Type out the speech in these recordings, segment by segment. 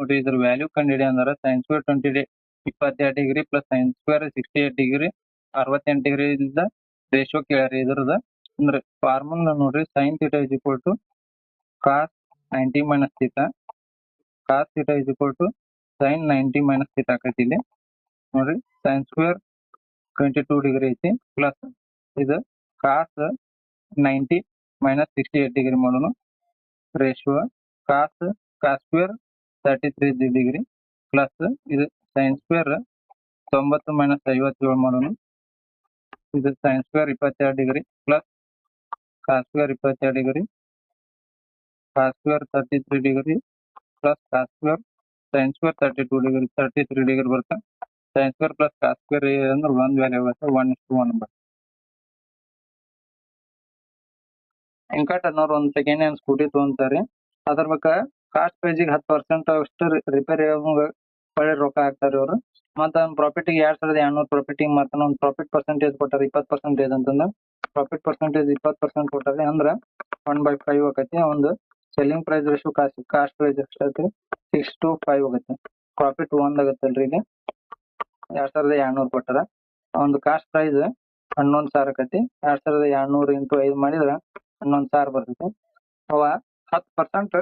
ನೋಡ್ರಿ ಇದ್ರ ವ್ಯಾಲ್ಯೂ ಕಂಡಿಡಿ ಅಂದ್ರೆ ಸೈನ್ ಸ್ಕ್ವೇರ್ ಟ್ವೆಂಟಿ ಡಿ ಇಪ್ಪತ್ತೆರಡು degree plus sine square sixty eight degree ಅರವತ್ತೆಂಟು ಡಿಗ್ರಿ ಇಂದ ರೇಷೋ ಕೇಳ್ರಿ ಇದ್ರದ ಅಂದ್ರೆ ಫಾರ್ಮುಲಾ ನೋಡ್ರಿ sine theta is equal to cos ninety minus theta cos theta is equal to sine ninety minus theta ಆಕೈತಿ ಇಲ್ಲಿ. ನೋಡ್ರಿ sine square twenty two degree ಐತಿ ಪ್ಲಸ್ ಇದು cos ninety minus sixty eight degree ಮಾಡೋಣ ratio cos cos square thirty three degree plus ಇದು sine square ತೊಂಬತ್ತು minus ಐವತ್ತೇಳು ಮಾಡೋಣ. ಇದು ಸೈನ್ ಸ್ಕ್ವೇರ್ ಇಪ್ಪತ್ತೆರಡು ಡಿಗ್ರಿ ಪ್ಲಸ್ ಕಾಸ್ ಸ್ಕ್ವೇರ್ ಇಪ್ಪತ್ತೆರಡು degree cos square thirty three degree plus cos square sine square thirty two degree thirty three degree ಬರುತ್ತೆ sine square plus cos square ಅಂದ್ರೆ ಒಂದು value ಬರುತ್ತೆ ಒನ್ ಇಸ್ ಟು ಒನ್ ಬರುತ್ತೆ. ವೆಂಕಟ್ ಅನ್ನೋರು ಒಂದ್ second hand scooty ತೊಗೊಂತಾರೆ. ಅದ್ರ ಬಕ್ಕ ಕಾಸ್ಟ್ ಪ್ರೈಸಿಗೆ ಹತ್ತು ಪರ್ಸೆಂಟ್ ಅಷ್ಟು ರಿಪೇರಿ ಒಳ್ಳೆ ರೊಕ್ಕ ಹಾಕ್ತಾರೆ ಇವರು ಮತ್ತ ಪ್ರಾಫಿಟ್ಗೆ ಎರಡ್ ಸಾವಿರದ ಎರಡ್ನೂರು ಪ್ರಾಫಿಟಿಗೆ ಮತ್ತೆ ಒಂದು ಪ್ರಾಫಿಟ್ ಪರ್ಸೆಂಟೇಜ್ ಕೊಟ್ಟಾರ ಇಪ್ಪತ್ತು ಪರ್ಸೆಂಟೇಜ್ ಅಂತಂದ್ರ ಪ್ರಾಫಿಟ್ ಪರ್ಸೆಂಟೇಜ್ ಇಪ್ಪತ್ತು ಪರ್ಸೆಂಟ್ ಕೊಟ್ಟಾರೆ ಅಂದ್ರ ಒನ್ ಬೈ ಫೈವ್ ಆಕೈತಿ ಒಂದು selling price ratio cost cost price ಎಷ್ಟೈತಿ ಸಿಕ್ಸ್ ಟು ಫೈವ್ ಆಗುತ್ತೆ. ಪ್ರಾಫಿಟ್ ಒಂದ್ ಆಗತ್ತಲ್ರಿ ಇಲ್ಲಿ ಎರಡ್ ಸಾವಿರದ ಎರಡ್ನೂರು ಕೊಟ್ಟಾರ. ಒಂದು ಕಾಸ್ಟ್ ಪ್ರೈಸ್ ಹನ್ನೊಂದು ಸಾವಿರ ಆಕತಿ ಎರಡ್ ಸಾವಿರದ ಎರಡ್ನೂರು ಇಂಟು ಐದು ಮಾಡಿದ್ರ ಹನ್ನೊಂದು ಸಾವಿರ ಬರ್ತೈತಿ. ಅವ ಹತ್ತು ಪರ್ಸೆಂಟ್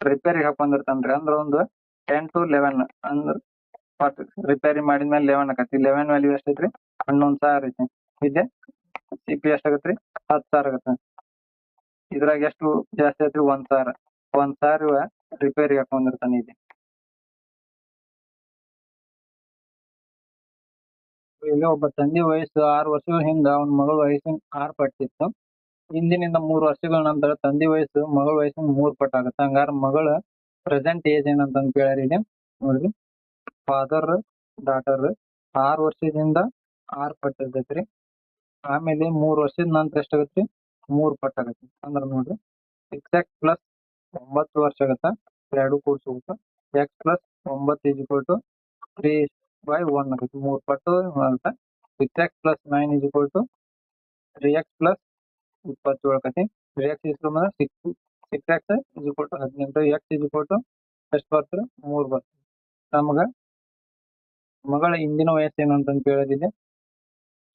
ರಿಪೇರಿಗೆ ಹಾಕೊಂಡಿರ್ತಾನ್ರಿ ಅಂದ್ರ ಒಂದು ಟೆನ್ ಟು ಲೆವೆನ್ ಅಂದ್ರ ರಿಪೇರಿ ಮಾಡಿದ್ಮೇಲೆ ಲೆವೆನ್ ಆಕತಿ ಲೆವೆನ್ ವ್ಯಾಲ್ಯೂ ಎಷ್ಟೈತ್ರಿ? ಹನ್ನೊಂದ್ ಸಾವಿರ ಐತಿ. ಇದೆ ಸಿ ಪಿ ಎಷ್ಟ್ ಆಗತ್ರಿ ಹತ್ತು ಸಾವಿರ ಆಗತ್ತೆ. ಇದ್ರಾಗ ಎಷ್ಟು ಜಾಸ್ತಿ ಐತ್ರಿ ಒಂದ್ ಸಾವಿರ. ಒಂದ್ ಸಾವಿರ ರಿಪೇರಿ ಹಾಕೊಂಡಿರ್ತಾನೆ ಇಲ್ಲಿ ಈಗ ಒಬ್ಬ ತಂದೆ ವಯಸ್ಸು ಆರು ವರ್ಷಗಳ ಹಿಂದ ಅವನ ಮಗಳ ವಯಸ್ಸಿನ ಆರ್ ಪಟ್ಟಿತ್ತು ಇಂದಿನಿಂದ ಮೂರು ವರ್ಷಗಳ ನಂತರ ತಂದೆ ವಯಸ್ಸು, ಮಗಳ ವಯಸ್ಸು ಮೂರು ಪಟ್ಟು ಆಗುತ್ತೆ. ಹಂಗಾರ ಮಗಳ ಪ್ರೆಸೆಂಟ್ ಏಜ್ ಏನಂತ ಕೇಳ್ಯಾರ ಇಲ್ಲಿ ನೋಡ್ರಿ. ಫಾದರ್ ಡಾಟರ್ ಆರು ವರ್ಷದಿಂದ ಆರ್ ಪಟ್ಟು ಇರ್ತೈತ್ರಿ ಆಮೇಲೆ ಮೂರು ವರ್ಷದ ನಂತರ ಎಷ್ಟಾಗತ್ತೆ? ಮೂರು ಪಟ್ಟು ಆಗತ್ತೆ. ಅಂದ್ರೆ ನೋಡ್ರಿ ಎಕ್ಸಾಕ್ಟ್ ಪ್ಲಸ್ ಒಂಬತ್ತು ವರ್ಷ ಆಗತ್ತ. ಎರಡು ಕೂಡ್ಸೋಗುತ್ತೆ ಎಕ್ಸ್ ಪ್ಲಸ್ ಒಂಬತ್ತು is equal to three by one ಆಗುತ್ತೆ. ಮೂರ್ ಪಟ್ಟು ಆಗುತ್ತೆ. Six x plus nine is equal to three x plus ಇಪ್ಪತ್ತೇಳು ಕತೆ three x ಇಸ್ಕೊಂಬ six six x is equal ಹದಿನೆಂಟು ಎಕ್ಸ್ ಇಸ್ ಇಕ್ವಲ್ ಟು ಎಷ್ಟು ಬರ್ತದೆ ಮೂರ್ ಬರ್ತದೆ ನಮಗ ಮಗಳ ಹಿಂದಿನ ವಯಸ್ಸು ಏನು ಅಂತ ಕೇಳೋದಿದೆ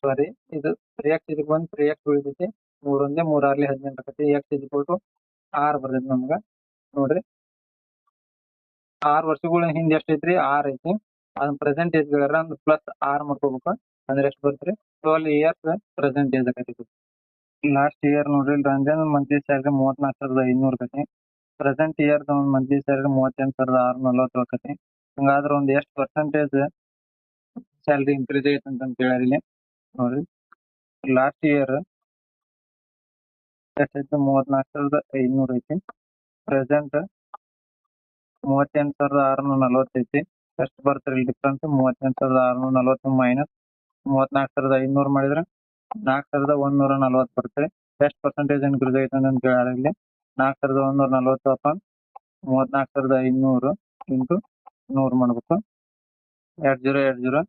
ಸಾರಿ ಇದು ತ್ರೀ ಎಕ್ಸ್ ಇದಕ್ಕೆ ಬಂದು ತ್ರೀ ಎಕ್ಸ್ ಉಳಿದೈತಿ ಮೂರ್ ಒಂದೇ ಮೂರ್ ಆರ್ಲಿ ಹದಿನೆಂಟು ಆಕತಿ ಎಕ್ಸ್ ಇಸ್ ಇಕ್ವಲ್ ಆರ್ ಬರ್ತೈತಿ ನಮ್ಗ ನೋಡ್ರಿ ಆರ್ ವರ್ಷಗಳ ಹಿಂದೆ ಎಷ್ಟ್ ಐತ್ರಿ ಆರ್ ಐತಿ। ಅದನ್ನ ಪ್ರೆಸೆಂಟ್ ಏಜ್ ಒಂದು ಪ್ಲಸ್ ಆರ್ ಮಾಡ್ಕೋಬೇಕು। ಅಂದ್ರೆ ಎಷ್ಟು ಬರ್ತ್ರಿ ಟ್ವೆಲ್ ಇಯರ್ಸ್ ಪ್ರೆಸೆಂಟ್ ಏಜ್ ಆಕತಿ ಲಾಸ್ಟ್ ಇಯರ್ ನೋಡ್ರಿ, ರಂಜನ್ ಮಂತ್ಲಿ ಸ್ಯಾಲ್ರಿ ಮೂವತ್ನಾಲ್ಕು ಸಾವಿರದ ಐನೂರು ಆಕತಿ ಪ್ರೆಸೆಂಟ್ ಇಯರ್ ಒಂದು ಮಂತ್ಲಿ ಸ್ಯಾಲ್ರಿ ಮೂವತ್ತೆಂಟು ಸಾವಿರದ ಆರು ನಲ್ವತ್ತು ಆಕತಿ ಹಂಗಾದ್ರೆ ಒಂದ್ ಎಷ್ಟು ಪರ್ಸೆಂಟೇಜ್ ಸ್ಯಾಲ್ರಿ ಇನ್ಕ್ರೀಸ್ ಐತಿ ಅಂತ ಕೇಳ್ಯಾರ ಇಲ್ಲಿ. ನೋಡ್ರಿ ಲಾಸ್ಟ್ ಇಯರ್ ಎಷ್ಟೈತಿ ಮೂವತ್ನಾಲ್ಕು ಸಾವಿರದ ಐನೂರು ಐತಿ. ಪ್ರೆಸೆಂಟ್ ಮೂವತ್ತೆಂಟು ಸಾವಿರದ ಆರುನೂರ ನಲವತ್ತೈತಿ ಎಷ್ಟು ಬರ್ತಾರೆ ಡಿಫ್ರೆನ್ಸ್ ಮೂವತ್ತೆಂಟು ಸಾವಿರದ ಆರುನೂರ ನಲವತ್ತು ಮೈನಸ್ ಮೂವತ್ನಾಲ್ಕು ಸಾವಿರದ ಐನೂರು ಮಾಡಿದ್ರೆ ನಾಲ್ಕು ಸಾವಿರದ ಒಂದ್ನೂರ ನಲವತ್ತು ಬರುತ್ತೆ ಎಷ್ಟು ಪರ್ಸೆಂಟೇಜ್ ಇನ್ಕ್ರೀಸ್ ಐತೆ ಅಂತ ಕೇಳಾರ ಇಲ್ಲಿ. ನಾಲ್ಕು ಸಾವಿರದ ಒಂದ್ನೂರ ನಲವತ್ತು ಅಪಾನ್ ಮೂವತ್ನಾಲ್ಕು ಸಾವಿರದ ಐನೂರು ಇಂಟು ನೂರು ಮಾಡ್ಬೇಕು. ಎರಡು ಜೀರೋ ಎರಡು ಜೀರೋ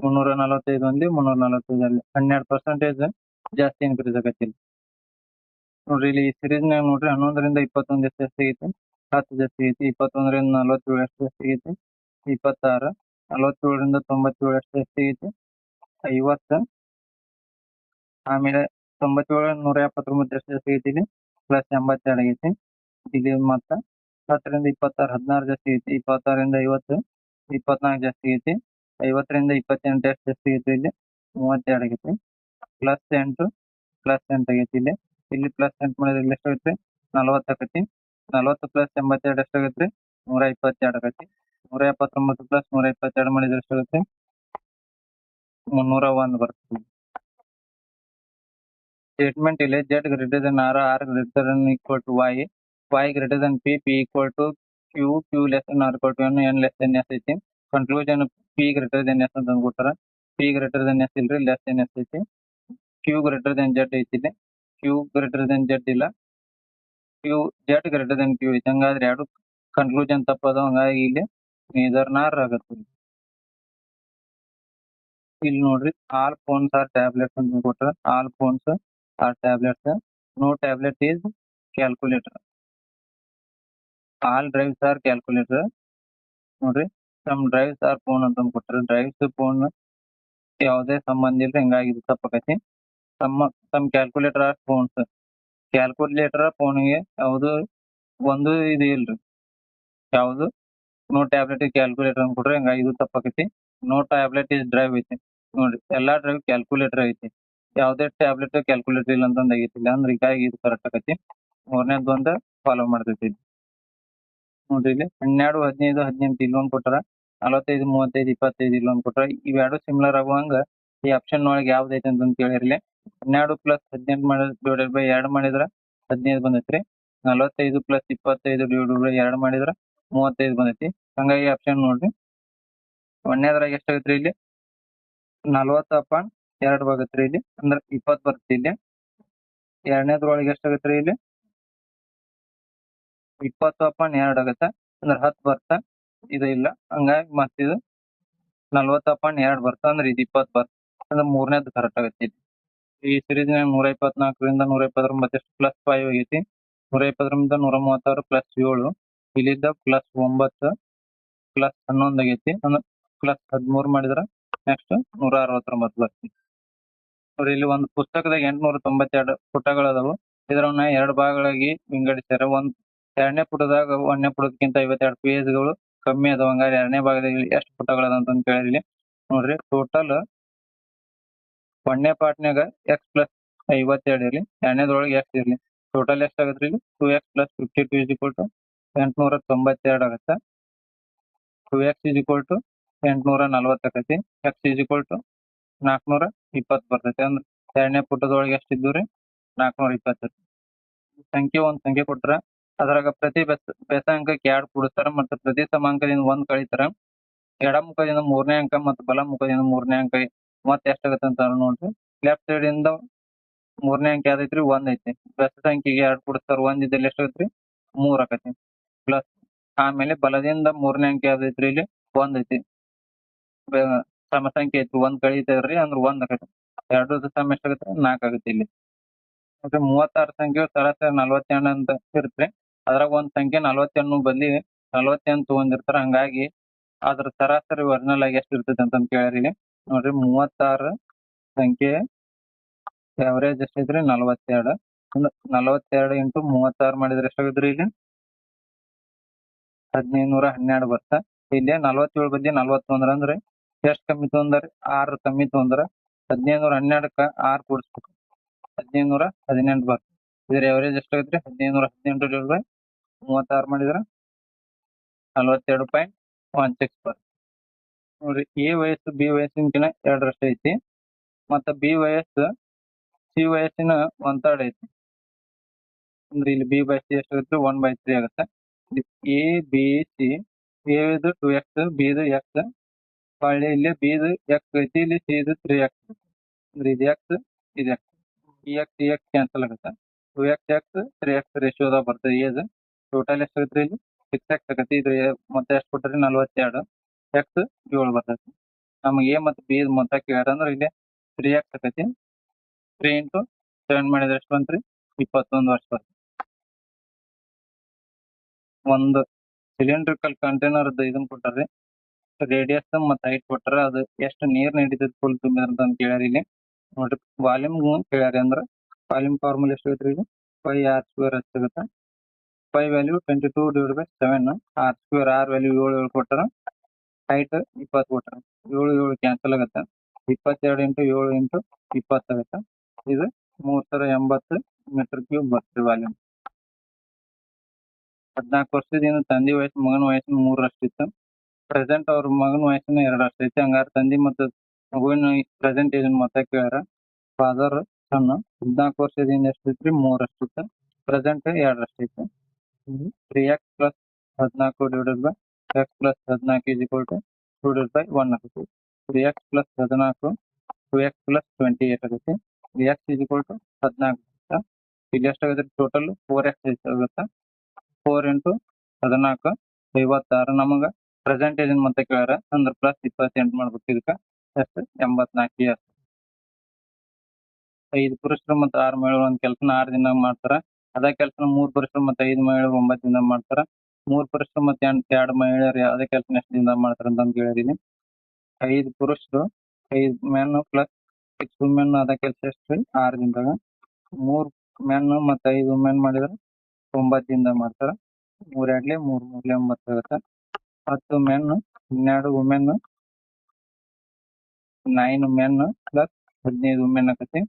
ಮುನ್ನೂರ ನಲವತ್ತೈದು ಒಂದಿ ಮುನ್ನೂರ ನಲವತ್ತೈದು ಅಲ್ಲಿ. ಹನ್ನೆರಡು ಪರ್ಸೆಂಟೇಜ್ ಜಾಸ್ತಿ ಇನ್ಕ್ರೀಸ್ ಆಗತ್ತೆ ನೋಡ್ರಿ ಇಲ್ಲಿ ಈ ಸಿರೀಸ್ನಾಗ ನೋಡ್ರಿ ಹನ್ನೊಂದರಿಂದ ಇಪ್ಪತ್ತೊಂದು ಎಷ್ಟು ಸಿಗುತ್ತೆ ಹತ್ತು ಜಾಸ್ತಿ ಐತಿ. ಇಪ್ಪತ್ತೊಂದರಿಂದ ನಲವತ್ತೇಳು ಎಷ್ಟು ಜಾಸ್ತಿ ಐತಿ? ಇಪ್ಪತ್ತಾರು, ನಲವತ್ತೇಳರಿಂದ ತೊಂಬತ್ತೇಳು ಎಷ್ಟು ಜಾಸ್ತಿ ಐತಿ? ಐವತ್ತು ಆಮೇಲೆ ತೊಂಬತ್ತೇಳು ನೂರ ಎಪ್ಪತ್ತೊಂಬತ್ತು ಎಷ್ಟು ಜಾಸ್ತಿ ಐತಿ ಇಲ್ಲಿ. ಪ್ಲಸ್ ಎಂಬತ್ತೆರಡು ಆಗೈತಿ. ಇಲ್ಲಿ ಮತ್ತ ಹತ್ತರಿಂದ ಇಪ್ಪತ್ತಾರು, ಹದಿನಾರು ಜಾಸ್ತಿ ಐತಿ. ಇಪ್ಪತ್ತಾರರಿಂದ ಐವತ್ತು, ಇಪ್ಪತ್ನಾಲ್ಕು ಜಾಸ್ತಿ ಐತಿ. ಐವತ್ತರಿಂದ ಇಪ್ಪತ್ತೆಂಟು ಎಷ್ಟು ಜಾಸ್ತಿ ಆಗೈತಿ ಇಲ್ಲಿ. ಮೂವತ್ತೆರಡು ಆಗೈತಿ. ಪ್ಲಸ್ ಎಂಟು ಪ್ಲಸ್ ಎಂಟು ಆಗೈತಿ ಇಲ್ಲಿ. ಇಲ್ಲಿ ಪ್ಲಸ್ ಎಂಟು ಮಾಡಿದ್ರೆ ಇಲ್ಲಿ ಎಷ್ಟು ಆಗೈತಿ ನಲವತ್ತು ಆಕತಿ ನಲವತ್ತು ಪ್ಲಸ್ ಎಂಬತ್ತೆರಡು ಎಷ್ಟು ಆಗೈತ್ರಿ? ನೂರ ಇಪ್ಪತ್ತೆರಡು ಆಗೈತಿ. ನೂರ ಎಪ್ಪತ್ತೊಂಬತ್ತು ಪ್ಲಸ್ ನೂರ ಇಪ್ಪತ್ತೆರಡು ಮಾಡಿದ್ರೆ ಎಷ್ಟು ಆಗುತ್ತೆ ಮುನ್ನೂರ ಒಂದು ಬರ್ತದೆ. ಸ್ಟೇಟ್ಮೆಂಟ್ ಇಲ್ಲಿ Z greater than R R greater than equal to Y Y greater than P P equal to Q Q less than R equal to N N less than S ಐತಿ conclusion P greater than S ಅಂತ ಕೊಟ್ಟಾರ P greater than S ಇಲ್ರಿ less than S ಐತಿ Q greater than Z ಐತಿ ಇಲ್ಲಿ Q greater than Z ಇಲ್ಲ Q Z greater than Q ಐತಿ ಹಂಗಾದ್ರೆ ಎರಡು ಕನ್ಕ್ಲೂಷನ್ ತಪ್ಪದ ಹಂಗಾಗಿ ಇಲ್ಲಿ ನೀದರ್ ನಾರ್ ಆಗತ್ತೆ ಇಲ್ಲಿ ನೋಡ್ರಿ ಆಲ್ ಫೋನ್ಸ್ ಆರ್ ಟ್ಯಾಬ್ಲೆಟ್ಸ್ ಅಂತ ಕೊಟ್ಟಾರ all phones are tablets. No tablet is calculator All drives are calculator. ನೋಡ್ರಿ ಸಮ್ ಡ್ರೈವ್ಸ್ ಆರ್ ಫೋನ್ ಅಂತ ಕೊಟ್ಟರೆ ಡ್ರೈವ್ಸ್ ಫೋನ್ ಯಾವುದೇ ಸಂಬಂಧ ಇಲ್ಲ ಹಿಂಗಾಗಿ ಇದು ತಪ್ಪಾಕೈತಿ ಸಮ್ ತಮ್ಮ ಕ್ಯಾಲ್ಕುಲೇಟರ್ ಆರ್ ಫೋನ್ಸ್ ಕ್ಯಾಲ್ಕುಲೇಟರ್ ಫೋನ್ಗೆ ಯಾವುದು ಒಂದು ಇದು ಇಲ್ರಿ. ಯಾವುದು? ನೋ ಟ್ಯಾಬ್ಲೆಟ್ ಕ್ಯಾಲ್ಕುಲೇಟರ್ ಅಂತ ಕೊಟ್ರೆ ಇದು ತಪ್ಪಾಕೈತಿ. ನೋ ಟ್ಯಾಬ್ಲೆಟ್ ಇಸ್ ಡ್ರೈವ್ ಐತಿ. ನೋಡ್ರಿ, ಎಲ್ಲಾ ಡ್ರೈವ್ ಕ್ಯಾಲ್ಕುಲೇಟರ್ ಐತಿ. ಯಾವುದೇ ಟ್ಯಾಬ್ಲೆಟ್ ಕ್ಯಾಲ್ಕುಲೇಟರ್ ಇಲ್ಲ ಅಂತಂದ್ ಆಗೈತಿ ಇಲ್ಲ ಅಂದ್ರೆ ಹೀಗಾಗಿ ಇದು ಕರೆಕ್ಟ್ ಆಗೈತಿ. ಮೂರನೇದ್ ಬಂದ ಫಾಲೋ ಮಾಡ್ತೈತಿ. ನೋಡ್ರಿ ಇಲ್ಲಿ ಹನ್ನೆರಡು, ಹದಿನೈದು, ಹದಿನೆಂಟು ಇಲ್ಲೊಂದ್ ಕೊಟ್ಟಾರ ನಲವತ್ತೈದು, ಮೂವತ್ತೈದು, ಇಪ್ಪತ್ತೈದು ಇಲ್ಲೊಂದ್ ಕೊಟ್ಟಾರ ಇವೆರಡು ಸಿಮಿಲರ್ ಆಗುವಂಗ ಈ ಆಪ್ಷನ್ ಒಳಗೆ ಯಾವ್ದು ಐತಿ ಅಂತ ಕೇಳಿರ್ಲಿ. ಹನ್ನೆರಡು ಪ್ಲಸ್ ಹದಿನೆಂಟು ಮಾಡಿದ್ರೆ ಡಿವೈಡೆಡ್ ಬೈ ಎರಡು ಮಾಡಿದ್ರ ಹದಿನೈದು ಬಂದೈತ್ರಿ. ನಲವತ್ತೈದು ಪ್ಲಸ್ ಇಪ್ಪತ್ತೈದು ಡಿವೈಡೆಡ್ ಬೈ ಎರಡು ಮಾಡಿದ್ರ ಮೂವತ್ತೈದು ಬಂದೈತಿ. ಹಂಗಾಗಿ ಆಪ್ಷನ್ ನೋಡ್ರಿ. ಒಂದನೇದ್ರಾಗ ರೀ ಇಲ್ಲಿ? ನಲವತ್ತು ಅಪಾನ್ ಎರಡು ಬಾಗತ್ರಿ ಇಲ್ಲಿ. ಅಂದ್ರ ಇಪ್ಪತ್ ಬರುತ್ತೆ ಇಲ್ಲಿ. ಎರಡನೇದ್ರೊಳಗೆ ರೀ ಇಲ್ಲಿ? ಇಪ್ಪತ್ತು ಅಪಾನ್ ಎರಡು ಆಗತ್ತೆ. ಅಂದ್ರೆ ಹತ್ತು ಬರ್ತ ಇದು ಇಲ್ಲ. ಹಂಗಾಗಿ ಮತ್ತೆ ಇದು. ನಲ್ವತ್ತು ಅಪಾನ್ ಎರಡು ಬರ್ತ ಅಂದ್ರ ಇದು ಇಪ್ಪತ್ತು ಬರ್ತ ಅಂದ್ರ ಮೂರನೇದು ಕರೆಕ್ಟ್ ಆಗುತ್ತೆ ಇಲ್ಲಿ. ಈ ಸಿರೀಸ್ ನೂರ ಇಪ್ಪತ್ನಾಲ್ಕರಿಂದ ನೂರ ಇಪ್ಪತ್ತೊಂಬತ್ತಷ್ಟು ಪ್ಲಸ್ ಫೈವ್ ಆಗೈತಿ. ನೂರ ಇಪ್ಪತ್ತರಿಂದ ನೂರ ಮೂವತ್ತಾರು ಪ್ಲಸ್ ಏಳು. ಇಲ್ಲಿದ್ದ ಪ್ಲಸ್ ಒಂಬತ್ತು ಪ್ಲಸ್ ಹನ್ನೊಂದು ಆಗೈತಿ. ಅಂದ್ರ ಪ್ಲಸ್ ಹದಿಮೂರು ಮಾಡಿದ್ರ ನೆಕ್ಸ್ಟ್ ನೂರ ಅರವತ್ತೊಂಬತ್ತು ಬರ್ತಿ ನೋಡ್ರಿ ಇಲ್ಲಿ ಒಂದು ಪುಸ್ತಕದಾಗ ಎಂಟ್ನೂರ ತೊಂಬತ್ತೆರಡು ಪುಟಗಳು ಅದಾವು ಇದ್ರನ್ನ ಎರಡು ಭಾಗಗಳಾಗಿ ವಿಂಗಡಿಸ್ಯಾರ. ಒಂದ್ ಎರಡನೇ ಪುಟದಾಗ, ಒಂದನೇ ಪುಟಕ್ಕಿಂತ ಐವತ್ತೆರಡು ಪೇಜ್ಗಳು ಕಮ್ಮಿ ಅದಾವ. ಹಂಗಾರೆ ಎರಡನೇ ಭಾಗದಲ್ಲಿ ಎಷ್ಟು ಪುಟಗಳು ಅದಾವ ಅಂತ ಕೇಳಿ ನೋಡ್ರಿ ಟೋಟಲ್ ಒಂದನೇ ಪಾರ್ಟ್ನಾಗ ಎಕ್ಸ್ ಪ್ಲಸ್ ಐವತ್ತೆರಡು ಇರ್ಲಿ. ಎರಡನೇದ್ರೊಳಗೆ ಎಕ್ಸ್ ಇರ್ಲಿ. ಟೋಟಲ್ ಎಷ್ಟಾಗತ್ರಿ ಇಲ್ಲಿ? Two X plus fifty two is equal to ಎಂಟ್ನೂರ ತೊಂಬತ್ತೆರಡು ಆಗತ್ತೆ? Two X is equal to ಎಂಟ್ನೂರ ನಲವತ್ತು ಆಕತಿ ಎಕ್ಸ್ ಇಸ್ ಇಕ್ವಲ್ ಟು ನಾಲ್ಕನೂರ ಇಪ್ಪತ್ತು ಬರ್ತೈತಿ ಅಂದ್ರೆ ಎರಡನೇ ಪುಟದೊಳಗೆ ಎಷ್ಟು ರೀ? ನಾಲ್ಕನೂರ ಇಪ್ಪತ್ತು. ಸಂಖ್ಯೆ ಒಂದ್ ಸಂಖ್ಯೆ ಕೊಟ್ರ ಅದ್ರಾಗ ಪ್ರತಿ ಬೆಸ ಬೆಸ ಅಂಕಕ್ಕೆ ಎರಡು ಕೂಡಿಸ್ತಾರ ಮತ್ತು ಪ್ರತಿ ಸಮಾಂಕದಿಂದ ಒಂದ್ ಕಳಿತಾರ. ಎಡ ಮುಖದಿಂದ ಮೂರನೇ ಅಂಕ ಮತ್ತು ಬಲ ಮುಖದಿಂದ ಮೂರನೇ ಅಂಕ ಮತ್ತೆ ಎಷ್ಟಾಗತ್ತೆ ಅಂತ ನೋಡ್ರಿ. ಲೆಫ್ಟ್ ಸೈಡ್ ಇಂದ ಮೂರನೇ ಅಂಕ ಯಾವ್ದೈತ್ರಿ ಒಂದ್ ಐತಿ. ಬೆಸ ಸಂಖ್ಯೆಗೆ ಎರಡು ಕೂಡಿಸ್ತಾರ, ಒಂದ್ ಇದ್ದಲ್ಲಿ ಎಷ್ಟಾಗತ್ರಿ ಮೂರ್ ಆಕತಿ ಪ್ಲಸ್ ಆಮೇಲೆ ಬಲದಿಂದ ಮೂರನೇ ಅಂಕ ಯಾವ್ದೈತ್ರಿ ಇಲ್ಲಿ? ಒಂದ್ ಐತಿ. ಸಮ ಸಂಖ್ಯೆ ಐತಿ ಒಂದ್ ಕಳಿತೇವ್ರಿ ಅಂದ್ರ ಒಂದ್ ಆಗತ್ತೆ. ಎರಡು ಸಮ ಎಷ್ಟಾಗತ್ತೆ ನಾಲ್ಕ್ ಆಗುತ್ತೆ ಇಲ್ಲಿ. ಮತ್ತೆ ಮೂವತ್ತಾರು ಸಂಖ್ಯೆ ಸರಾಸರಿ ನಲವತ್ತೆರಡು ಅಂತ ಇರುತ್ತೆ ಅದ್ರಾಗ ಒಂದ್ ಸಂಖ್ಯೆ ನಲವತ್ತೆರಡು ಬದ್ಲಿ ನಲವತ್ತೆಂಟು ತಗೊಂಡಿರ್ತಾರ. ಹಂಗಾಗಿ ಅದ್ರ ಸರಾಸರಿ ಒರಿಜಿನಲ್ ಆಗಿ ಎಷ್ಟು ಇರ್ತೈತೆ ಅಂತ ಕೇಳ್ರಿ. ಇಲ್ಲಿ ನೋಡ್ರಿ, ಮೂವತ್ತಾರು ಸಂಖ್ಯೆ ಅವರೇಜ್ ಎಷ್ಟೈತ್ರಿ ನಲವತ್ತೆರಡು. ನಲವತ್ತೆರಡು ಇಂಟು ಮೂವತ್ತಾರು ಮಾಡಿದ್ರೆ ಎಷ್ಟಾಗತ್ರಿ ಇಲ್ಲಿ? ಹದಿನೈದು ನೂರ ಹನ್ನೆರಡು ಬರ್ತ ಇಲ್ಲಿ ನಲವತ್ತೇಳು ಬದಿ ನಲವತ್ತೊಂದ್ರ ಅಂದ್ರೆ ಎಷ್ಟ್ ಕಮ್ಮಿ ತೊಗೊಂಡ್ರಿ? ಆರ್ ಕಮ್ಮಿ ತೊಗೊಂಡ್ರ ಹದಿನೈದು ನೂರ ಹನ್ನೆರಡಕ್ಕ ಆರ್ ಕೂಡಿಸ್ಬೇಕು. ಹದಿನೈದು ನೂರ ಹದಿನೆಂಟು ಬರ್ತದೆ ಇದ್ರ ಅವರೇಜ್ ಎಷ್ಟಾಗೈತ್ರಿ ಹದಿನೈದು ನೂರ ಹದಿನೆಂಟು ಡಿವೈಡ್ ಬೈ ಮೂವತ್ತಾರು ಮಾಡಿದ್ರ ನಲವತ್ತೆರಡು ಪಾಯಿಂಟ್ ಒನ್ ಸಿಕ್ಸ್ ಬರ್ತದೆ ನೋಡ್ರಿ ಎ ವಯಸ್ಸು ಬಿ ವಯಸ್ಸಿನ ಎರಡರಷ್ಟು ಐತಿ. ಮತ್ತ ಬಿ ವಯಸ್ಸು ಸಿ ವಯಸ್ಸಿನ ಒನ್ ತರ್ಡ್ ಐತಿ. ಅಂದ್ರೆ ಇಲ್ಲಿ ಬಿ ಬೈ ಸಿ ಎಷ್ಟಾಗತ್ತೆ ಒನ್ ಬೈ ತ್ರೀ ಆಗುತ್ತೆ. A B C A to x B x ಹೊಳ್ಳಿ ಇಲ್ಲಿ ಬೀಜ ಎಕ್ಸ್ ಐತಿ ಇಲ್ಲಿ ಸೀದ ತ್ರೀ ಎಕ್ಸ್ ಅಂದ್ರೆ ಇದು ಎಕ್ಸ್ ಇದು ಎಕ್ಸ್ ಈ ಎಕ್ಸ್ ಈ ಎಕ್ಸ್ ಕ್ಯಾನ್ಸಲ್ ಆಗುತ್ತೆ two x x three x ರೇಷಿಯೋದಾಗ ಬರ್ತದೆ ಏಜ್ ಟೋಟಲ್ ಎಷ್ಟಾಗತ್ತೆ ಇಲ್ಲಿ ಸಿಕ್ಸ್ ಎಕ್ಸ್ ಆಗತ್ತೆ ಇದು ಮೊತ್ತ ಎಷ್ಟು ಕೊಟ್ಟರಿ ನಲವತ್ತೆರಡು ಎಕ್ಸ್ ಏಳು ಬರ್ತೈತಿ ನಮಗೆ ಎ ಮತ್ತು ಬಿ ಮೊತ್ತ ಕೇಳ್ಯಾರ ಅಂದ್ರೆ ಇಲ್ಲಿ ತ್ರೀ ಎಕ್ಸ್ ಆಕೈತಿ ತ್ರೀ ಇಂಟು ಸೆವೆನ್ ಮಾಡಿದ್ರೆ ಎಷ್ಟು ಬಂತ್ರಿ ಇಪ್ಪತ್ತೊಂದು ವರ್ಷ ಬರ್ತದೆ ಒಂದು ಸಿಲಿಂಡ್ರಿಕಲ್ ಕಂಟೈನರ್ ಇದನ್ನ ಕೊಟ್ಟಾರ್ರಿ ರೇಡಿಯಸ್ ಮತ್ತ ಹೈಟ್ ಕೊಟ್ಟಾರ ಅದು ಎಷ್ಟು ನೀರ್ ನಡೀತೈತಿ ಫುಲ್ ತುಂಬಿದ್ರ ಅಂತ ಕೇಳ್ಯಾರ ಇಲ್ಲಿ. ನೋಡ್ರಿ ವಾಲ್ಯೂಮ್ ಕೇಳ್ಯಾರ ಅಂದ್ರ ವಾಲ್ಯೂಮ್ ಫಾರ್ಮುಲಾ ಎಷ್ಟು ಐತ್ರಿ ಇದು? ಫೈ ಆರ್ ಸ್ಕ್ವೇರ್ ಸಿಗುತ್ತೆ? Pi value twenty two divide by seven r square r value ಏಳು ಏಳು ಕೊಟ್ಟಾರ ಹೈಟ್ ಇಪ್ಪತ್ತು ಕೊಟ್ಟಾರ ಏಳು ಏಳು ಕ್ಯಾನ್ಸಲ್ ಆಗುತ್ತೆ? ಇಪ್ಪತ್ತೆರಡು ಇಂಟು ಏಳು ಇಂಟು ಇಪ್ಪತ್ತು ಆಗುತ್ತೆ? ಇದು ಮೂರ್ ಸಾವಿರ ಎಂಬತ್ತು ಮೀಟರ್ ಕ್ಯೂಬ್ ಬರ್ತದೆ ವಾಲ್ಯೂಮ್ ಹದಿನಾಲ್ಕು ವರ್ಷದಿಂದ ತಂದೆ ವಯಸ್ಸು, ಮಗನ ವಯಸ್ಸು ಮೂರರಷ್ಟಿತ್ತು. ಪ್ರೆಸೆಂಟ್ ಅವ್ರ ಮಗನ ವಯಸ್ಸಿನ ಎರಡರಷ್ಟು ಐತಿ. ಹಂಗಾರೆ ತಂದೆ ಮತ್ತು ಮಗುವಿನ ಪ್ರೆಸೆಂಟ್ ಏಜ್ ಮೊತ್ತ ಕೇಳ್ಯಾರ. ಫಾದರ್ ಸಣ್ಣ ಹದಿನಾಲ್ಕು ವರ್ಷದಿಂದ ಎಷ್ಟು ಐತ್ರಿ? ಅಷ್ಟು ಇತ್ತ ಪ್ರೆಸೆಂಟ್ ಎರಡರಷ್ಟು ಐತಿ. ತ್ರೀ ಎಕ್ಸ್ ಪ್ಲಸ್ ಹದಿನಾಲ್ಕು ಡಿವೈಡೆಡ್ ಬೈ ಎಕ್ಸ್ ಪ್ಲಸ್ ಹದಿನಾಲ್ಕು is equal to divided by one ಆಗುತ್ತೆ ತ್ರೀ ಎಕ್ಸ್ ಪ್ಲಸ್ ಹದಿನಾಲ್ಕು two x plus twenty eight ಆಗುತ್ತೆ ಎಕ್ಸ್ ಇಸ್ ಈಕ್ವಲ್ ಟು ಹದಿನಾಲ್ಕು ಇಲ್ಲಿ ಎಷ್ಟಾಗುತ್ತೆ ಟೋಟಲ್ ಫೋರ್ ಎಕ್ಸ್ ಆಗುತ್ತೆ? ಫೋರ್ ಇಂಟು ಹದಿನಾಲ್ಕು ಐವತ್ತಾರು. ನಮಗ ಪ್ರೆಸೆಂಟೇಜ್ ಮತ್ತೆ ಕೇಳ್ಯಾರ ಅಂದ್ರ ಪ್ಲಸ್ ಇಪ್ಪತ್ತೆಂಟು ಮಾಡ್ಬೇಕು ಇದಕ್ಕ ಎಷ್ಟು ಎಂಬತ್ನಾಲ್ಕು ಇಯರ್ಸ್ ಐದು ಪುರುಷರು ಮತ್ತು ಆರು ಮಹಿಳೆಯರು ಒಂದು ಕೆಲಸನ ಆರು ದಿನ ಮಾಡ್ತಾರ. ಅದೇ ಕೆಲಸನ ಮೂರು ಪುರುಷರು ಮತ್ತು ಐದು ಮಹಿಳೆಯರು ಒಂಬತ್ತು ದಿನ ಮಾಡ್ತಾರ. ಮೂರ್ ಪುರುಷರು ಮತ್ತೆ ಎಂಟ್ ಎರಡ್ ಮಹಿಳೆಯರು ಅದೇ ಕೆಲಸ ಎಷ್ಟು ದಿನ ಮಾಡ್ತಾರ ಅಂತ ಕೇಳಿದೀನಿ. ಐದು ಪುರುಷರು, ಐದು ಮೆನ್ ಪ್ಲಸ್ ಸಿಕ್ಸ್ ವುಮೆನ್ ಅದ ಕೆಲಸ ಎಷ್ಟು ಆರು ದಿನದಾಗ. ಮೂರ್ ಮೆನ್ ಮತ್ತೆ ಐದು ವುಮೆನ್ ಮಾಡಿದ್ರೆ ಒಂಬತ್ತು ದಿನದಾಗ ಮಾಡ್ತಾರ. ಮೂರ್ ಎರಡ್ಲೆ ಮೂರ್ ಮೂರ್ಲೆ ಒಂಬತ್ತು ಆಗುತ್ತೆ ಹತ್ತು ಮೆನ್ ಹನ್ನೆರಡು ವುಮೆನ್ ನೈನ್ ಮೆನ್ ಪ್ಲಸ್ ಹದಿನೈದು ವುಮೆನ್ ಆಗತ್ತೆ.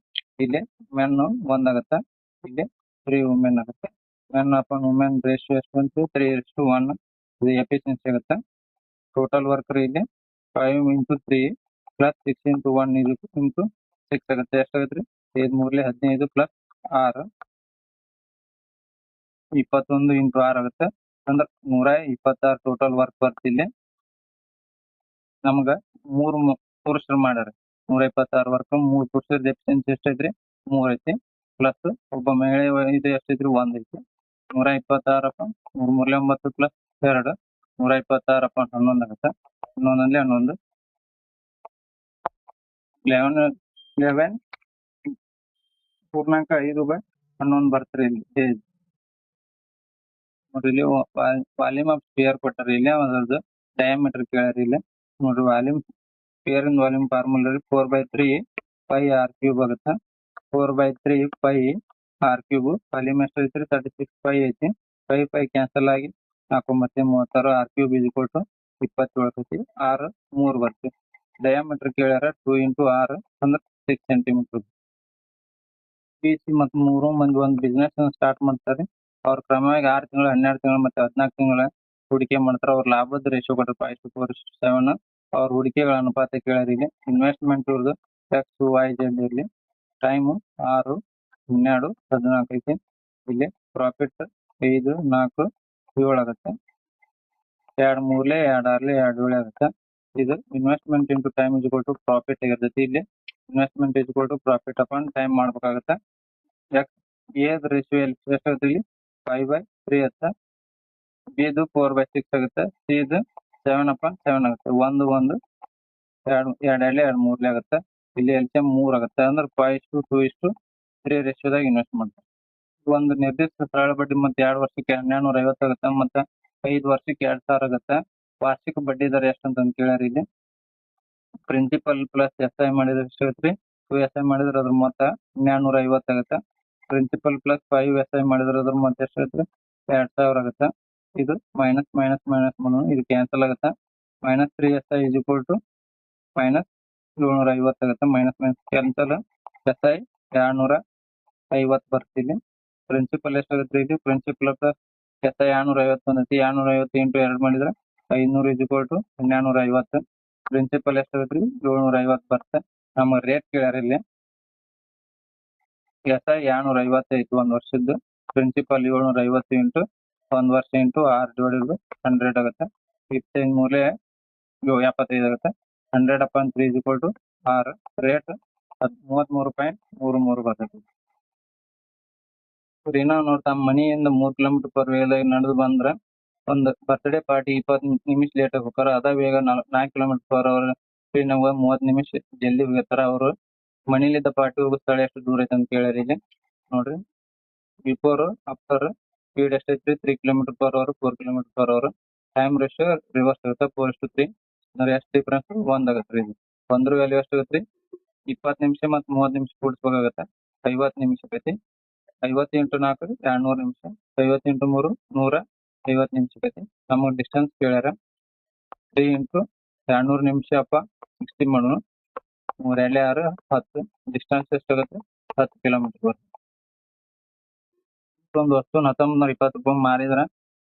ಇಲ್ಲಿ ಮೆನ್ ಒಂದ್ ಆಗತ್ತ. ಇಲ್ಲಿ ತ್ರೀ ವುಮೆನ್ ಆಗುತ್ತೆ. ಮೆನ್ ಅಪಾನ್ ವುಮೆನ್ ರೇಷಿಯೋ ಎಷ್ಟು ಬಂತು? ತ್ರೀ ಎಷ್ಟು ಒನ್ ಇದು ಎಫಿಷಿಯನ್ಸಿ ಆಗುತ್ತೆ. ಟೋಟಲ್ ವರ್ಕರ್ ಇಲ್ಲಿ five into three plus six into one ಇದು ಇಂಟು ಸಿಕ್ಸ್ ಆಗುತ್ತೆ. ಎಷ್ಟಾಗುತ್ತೆ ಐದು ಮೂರಲ್ಲಿ ಹದಿನೈದು ಪ್ಲಸ್ ಆರು. ಇಪ್ಪತ್ತೊಂದು ಇಂಟು ಆರು ಆಗುತ್ತೆ. ಅಂದ್ರ ನೂರ ಇಪ್ಪತ್ತಾರು ಟೋಟಲ್ ವರ್ಕ್ ಬರ್ತಿಲ್ಲಿ ನಮ್ಗ ಮೂರು ಪುರುಷರು ಮಾಡ್ಯಾರ ನೂರ ಇಪ್ಪತ್ತಾರು ವರ್ಕ್ ಮೂರ್ ಪುರುಷರ ಎಫಿಷಿಯನ್ಸಿ ಎಷ್ಟೈತ್ರಿ ಮೂರ್ ಐತಿ ಪ್ಲಸ್ ಒಬ್ಬ ಮಹಿಳೆ ಇದು ಎಷ್ಟೈತ್ರಿ ಒಂದ್ ಐತಿ ನೂರ ಇಪ್ಪತ್ತಾರಪ್ಪ ಮೂರ್ ಮೂರ್ಲೆ ಒಂಬತ್ತು ಪ್ಲಸ್ ಎರಡು ನೂರ ಇಪ್ಪತ್ತಾರಪ್ಪ ಹನ್ನೊಂದ್ ಆಗುತ್ತೆ ಹನ್ನೊಂದಲ್ಲಿ ಹನ್ನೊಂದು ಲೆವೆನ್ ಲೆವೆನ್ ಪೂರ್ಣಾಂಕ ಐದು ಬೈ ಹನ್ನೊಂದು ಬರ್ತಾರೆ ಇಲ್ಲಿ ನೋಡ್ರಿ ಇಲ್ಲಿ ವಾಲ್ಯೂಮ್ ಆಫ್ ಸ್ಪಿಯರ್ ಕೊಟ್ಟಾರ. ಇಲ್ಲಿ ಅದ್ರದ್ದು ಡಯಾಮೀಟರ್ ಕೇಳ್ಯಾರ ಇಲ್ಲಿ. ನೋಡ್ರಿ volume sphere in volume formula ರೀ four by three pi r cube ಆಗುತ್ತೆ. Four by three pi r cube volume ಎಷ್ಟು ಐತ್ರಿ? ತರ್ಟಿ ಸಿಕ್ಸ್ ಪೈ ಐತಿ. ಪೈ ಪೈ ಕ್ಯಾನ್ಸಲ್ ಆಗಿ ನಾಲ್ಕು ಮತ್ತೆ ಮೂವತ್ತಾರು ಆರ್ ಕ್ಯೂಬ್ ಇದು ಕೊಟ್ಟು ಇಪ್ಪತ್ತೇಳು ಐತಿ ಆರ್ ಮೂರ್ ಬರ್ತಿ. ಡಯಾಮೀಟರ್ ಕೇಳ್ಯಾರ ಟೂ ಇಂಟು ಆರ್ ಅಂದ್ರ ಸಿಕ್ಸ್ ಸೆಂಟಿಮೀಟರ್ ಪಿ ಸಿ ಮತ್ತು ಮೂರು ಮಂದಿ ಒಂದ್ ಬಿಸ್ನೆಸ್ ಸ್ಟಾರ್ಟ್ ಮಾಡ್ತಾರೆ ಅವ್ರ ಕ್ರಮವಾಗಿ ಆರ್ ತಿಂಗಳು, ಹನ್ನೆರಡು ತಿಂಗಳು ಮತ್ತೆ ಹದಿನಾಲ್ಕು ತಿಂಗಳ ಹೂಡಿಕೆ ಮಾಡ್ತಾರ. ಅವ್ರ ಲಾಭದ ರೇಷಿಯೋ ಕೊಟ್ಟಾರ ಫೈವ್ ಟು ಫೋರ್ ಸೆವೆನ್ ಅವ್ರ ಹೂಡಿಕೆಗಳ ಅನುಪಾತ ಕೇಳ್ಯಾರ ಇಲ್ಲಿ ಇನ್ವೆಸ್ಟ್ಮೆಂಟ್ ಇವ್ರದ್ದು ಎಕ್ಸ್ ವೈ ಜೆಡ್ ಇರಲಿ. ಟೈಮು ಆರು, ಹನ್ನೆರಡು, ಹದಿನಾಲ್ಕು ಐತಿ. ಇಲ್ಲಿ ಪ್ರಾಫಿಟ್ ಐದು, ನಾಲ್ಕು, ಏಳು ಆಗುತ್ತೆ. ಎರಡ್ ಮೂರ್ಲೆ, ಎರಡ್ ಆರ್ಲೆ, ಎರಡ್ ಏಳು ಆಗುತ್ತೆ. ಇದು investment into time is to profit ಆಗಿರ್ತೈತಿ. ಇಲ್ಲಿ investment is to profit upon time ಮಾಡ್ಬೇಕಾಗತ್ತೆ. ಎಕ್ಸ್ ಎ ರೇಷಿಯೋ ಎಲ್ಲಿ ಎಷ್ಟಾಗುತ್ತೆ ಇಲ್ಲಿ? ಫೈವ್ ಬೈ ತ್ರೀ ಆಗುತ್ತೆ ಬಿದು ಫೋರ್ ಬೈ ಸಿಕ್ಸ್ ಆಗುತ್ತೆ. ಸಿದು ಸೆವೆನ್ ಅಪಾನ್ ಸೆವೆನ್ ಆಗುತ್ತೆ. ಒಂದು ಒಂದು, ಎರಡು ಎರಡು ಎರಡ್ಲೆ ಎರಡು ಮೂರ್ಲೆ ಆಗುತ್ತೆ. ಇಲ್ಲಿ ಎಲ್ ಸಿ ಮೂರ್ ಆಗುತ್ತೆ. ಅಂದ್ರೆ ಫೈವ್ ಇಷ್ಟು ಟೂ ಇಷ್ಟು ತ್ರೀ ರೇಷಿಯೋದಾಗ ಇನ್ವೆಸ್ಟ್ ಮಾಡ್ತಾರೆ ಒಂದು ನಿರ್ದಿಷ್ಟ ಸರಳ ಬಡ್ಡಿ ಮತ್ತೆ ಎರಡು ವರ್ಷಕ್ಕೆ ಹನ್ನೆರಡು ನೂರ ಐವತ್ತು ಆಗುತ್ತೆ. ಮತ್ತೆ ಐದು ವರ್ಷಕ್ಕೆ ಎರಡ್ ಸಾವಿರ ಆಗುತ್ತೆ. ವಾರ್ಷಿಕ ಬಡ್ಡಿ ದರ ಎಷ್ಟು ಅಂತ ಕೇಳ್ಯಾರ ಇಲ್ಲಿ. ಪ್ರಿನ್ಸಿಪಲ್ ಪ್ಲಸ್ ಎಸ್ ಐ ಮಾಡಿದ್ರೆ ಎಷ್ಟು ಆಗುತ್ತೆ ಟು ಎಸ್ ಐ ಮಾಡಿದ್ರೆ ಅದ್ರ ಮೊತ್ತ ಹನ್ನೆರಡು ನೂರ ಐವತ್ತು ಆಗುತ್ತೆ. Principal plus five S I ಮಾಡಿದ್ರೆ ಅದ್ರ ಮತ್ತೆ ಆಗುತ್ತೆ? ಎರಡ್ ಸಾವಿರ ಆಗುತ್ತೆ. ಇದು ಮೈನಸ್ ಮೈನಸ್ ಮೈನಸ್ ಮಾಡೋಣ ಇದು ಕ್ಯಾನ್ಸಲ್ ಆಗುತ್ತೆ. Minus three S I is equal to minus ಏಳ್ನೂರ ಐವತ್ತು ಆಗುತ್ತೆ. Minus minus cancel S I ಎರಡ್ನೂರ ಐವತ್ತು ಬರ್ತಿಲ್ಲಿ ಪ್ರಿನ್ಸಿಪಲ್ ಎಷ್ಟಾಗುತ್ತೆ ಇದು? ಪ್ರಿನ್ಸಿಪಲ್ ಪ್ಲಸ್ ಎಸ್ ಐ ಎರಡ್ನೂರ ಐವತ್ತು ಬಂದೈತಿ ಎರಡ್ನೂರ ಐವತ್ತು ಇಂಟು ಎರಡು ಮಾಡಿದ್ರೆ ಐನೂರು ಇಸ್ ಈಕ್ವಲ್ ಟು ಹನ್ನೆರಡ್ನೂರ ಐವತ್ತು. ಪ್ರಿನ್ಸಿಪಲ್ ಎಷ್ಟಾಗುತ್ತೆ ಏಳ್ನೂರ ಐವತ್ತು ಬರುತ್ತೆ ನಮ್ಮ ರೇಟ್ ಕೇಳ್ಯಾರ ಇಲ್ಲಿ. ಎಸ್ ಐ ಏಳ್ನೂರ ಐತಿ ಒಂದ್ ವರ್ಷದ್ದು ಪ್ರಿನ್ಸಿಪಲ್ ಏಳ್ನೂರ ಐವತ್ತು ಇಂಟು ಒಂದ್ ವರ್ಷ ಇಂಟು ಆರ್ ಬೈ ಹಂಡ್ರೆಡ್ ಆಗುತ್ತೆ. ಇಪ್ಪತ್ತೈದು ಮೂಲೆ ಎಪ್ಪತ್ತೈದು ಆಗುತ್ತೆ. Hundred upon three equal to r. Rate ಹದ್ ಮೂವತ್ಮೂರು ಪಾಯಿಂಟ್ ಮೂರು ಮೂರು ಬರ್ತೈತಿ. ಏನೋ ನೋಡ್ತಾ, ಮನೆಯಿಂದ ಮೂರ್ ಕಿಲೋಮೀಟರ್ ಪರ್ ವೇಲ್ ನಡೆದು ಬಂದ್ರೆ, ಒಂದು ಬರ್ತ್ಡೇ ಪಾರ್ಟಿ ಇಪ್ಪತ್ ನಿಮಿಷ ಲೇಟ್ ಆಗಿ ಹೋಗ್ತಾರ ಅದ ವೇಗ ನಾಲ್ಕು ಕಿಲೋಮೀಟರ್ ಪರ್ ಅವರ್ ಟ್ರೈನಾಗ ಮೂವತ್ತು ನಿಮಿಷ ಜಲ್ದಿ ಹೋಗ್ತಾರ. ಅವರು ಮನಿಲಿದ್ದ ಪಾರ್ಟಿ ಹೋಗೋ ಸ್ಥಳ ಎಷ್ಟು ದೂರ ಐತೆ ಅಂತ ಕೇಳ್ಯಾರ ಇಲ್ಲಿ. ನೋಡ್ರಿ. ಬಿಫೋರ್ ಆಫ್ಟರ್ ಸ್ಪೀಡ್ ಎಷ್ಟೈತ್ರಿ three kilometre per hour four kilometre per hour time ratio reverse ಇರುತ್ತೆ ಫೋರ್ ಎಷ್ಟು ತ್ರೀ ಅಂದ್ರೆ ಎಷ್ಟು ಡಿಫ್ರೆನ್ಸ್ ಒಂದ್ ಆಗತ್ರಿ ಇದು. ಒಂದ್ರ ವ್ಯಾಲ್ಯೂ ಎಷ್ಟು ಆಗತ್ತೆ? ರೀ ಇಪ್ಪತ್ತು ನಿಮಿಷ ಮತ್ತ್ ಮೂವತ್ತು ನಿಮಿಷ ಕೂಡಿಸ್ಬೇಕಾಗತ್ತೆ ಐವತ್ತು ನಿಮಿಷ ಐತಿ ಐವತ್ತು ಇಂಟು ನಾಲ್ಕು ಎರಡ್ ನೂರು ನಿಮಿಷ. ಐವತ್ತು ಇಂಟು ಮೂರು, ನೂರ ಐವತ್ತು ನಿಮಿಷ ಐತಿ ನಮಗೆ ಡಿಸ್ಟೆನ್ಸ್ ಕೇಳ್ಯಾರ. ತ್ರೀ ಇಂಟು ಎರಡ್ನೂರು ನಿಮಿಷ ಅಪ್ಪ ಸಿಕ್ಸ್ಟಿ ಮಾಡೋಣ. ಮೂರ್ ಎರಡ್ಲೆ ಆರು, ಹತ್ತು ಡಿಸ್ಟೆನ್ಸ್ ಎಷ್ಟಾಗುತ್ತೆ ಹತ್ತು ಕಿಲೋಮೀಟರ್ ಬರುತ್ತೆ. ಒಂದು ವಸ್ತು, ಹತ್ತೊಂಬತ್ ನೂರ ಇಪ್ಪತ್ತು ರೂಪಾಯಿ ಮಾರಿದ್ರೆ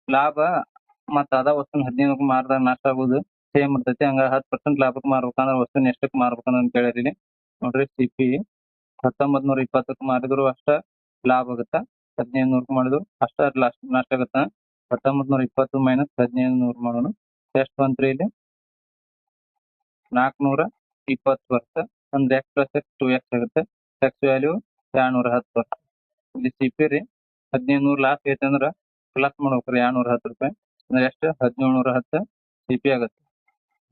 ಲಾಭ ಮತ್ತೆ ಅದ ವಸ್ತುನ ಹದಿನೈದು ರೂಪಾಯಿ ಮಾರಿದಾಗ ನಷ್ಟ ಆಗೋದು. ಸೇಮ್ ಇರ್ತೈತಿ. ಹಂಗ ಹತ್ತು ಪರ್ಸೆಂಟ್ ಲಾಭಕ್ಕೆ ಮಾರ್ಬೇಕಂದ್ರೆ ವಸ್ತುನ ಎಷ್ಟಕ್ಕೆ ಮಾರ್ಬೇಕಂದ್ರೆ ಅಂತ ಹೇಳಿರಿ ನೋಡ್ರಿ ಸಿಪಿ ಹತ್ತೊಂಬತ್ ನೂರ ಇಪ್ಪತ್ತಕ್ಕೆ ಮಾರಿದ್ರು ಅಷ್ಟ ಲಾಭ ಆಗುತ್ತೆ? ಹದಿನೈದು ನೂರಕ್ಕೆ ಮಾಡಿದ್ರು ಅಷ್ಟ ಲಾಸ್ಟ್ ನಷ್ಟ ಆಗುತ್ತೆ? ಹತ್ತೊಂಬತ್ ನೂರ ಇಪ್ಪತ್ತು ಮೈನಸ್ ಹದಿನೈದು ನೂರು ಮಾಡೋಣ. ಎಷ್ಟು ಬಂತ್ರಿ ಇಲ್ಲಿ? ನಾಲ್ಕನೂರ ಇಪ್ಪತ್ತು ಬರುತ್ತೆ ಅಂದ್ರೆ x plus x two x ಆಗುತ್ತೆ ಎಕ್ಸ್ ವ್ಯಾಲ್ಯೂ ಎರಡ್ನೂರ ಹತ್ತು ವರ್ಷ. ಇಲ್ಲಿ ಸಿಪಿ ರೀ ಹದಿನೈದು ನೂರು ಲಾಸ್ಟ್ ಐತೆ ಅಂದ್ರ ಪ್ಲಸ್ ಮಾಡ್ಬೇಕ್ರಿ ಎರಡ್ನೂರ ಹತ್ತು ರೂಪಾಯಿ. ಅಂದ್ರೆ ಎಷ್ಟು? ಹದಿನೇಳು ನೂರ ಹತ್ತು ಸಿಪಿ ಆಗುತ್ತೆ.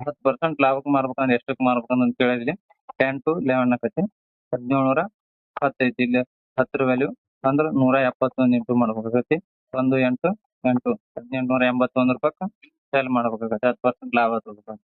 ಹತ್ತು ಪರ್ಸೆಂಟ್ ಲಾಭಕ್ಕೆ ಮಾರ್ಬೇಕಂದ್ರೆ ಎಷ್ಟಕ್ಕೆ ಮಾರ್ಬೇಕಂತ ಕೇಳಿದ್ರಿ ಟೆನ್ ಟು ಲೆವೆನ್ ಆಕತಿ ಹದಿನೇಳು ನೂರ ಹತ್ತೈತಿ ಇಲ್ಲಿ. ಹತ್ತರ ವ್ಯಾಲ್ಯೂ ಅಂದ್ರೆ ನೂರ ಎಪ್ಪತ್ತೊಂದು ಇಂಪ್ರೂವ್ ಮಾಡ್ಬೇಕಾಗತಿ ಒಂದು ಎಂಟು ಎಂಟು. ಹದಿನೆಂಟು ನೂರ ಎಂಬತ್ತೊಂದು ರೂಪಾಯಿ ಸೇಲ್ ಮಾಡ್ಬೇಕಾಗತ್ತೆ. ಹತ್ತು ಪರ್ಸೆಂಟ್ ಲಾಭ ತಗೋಬೇಕು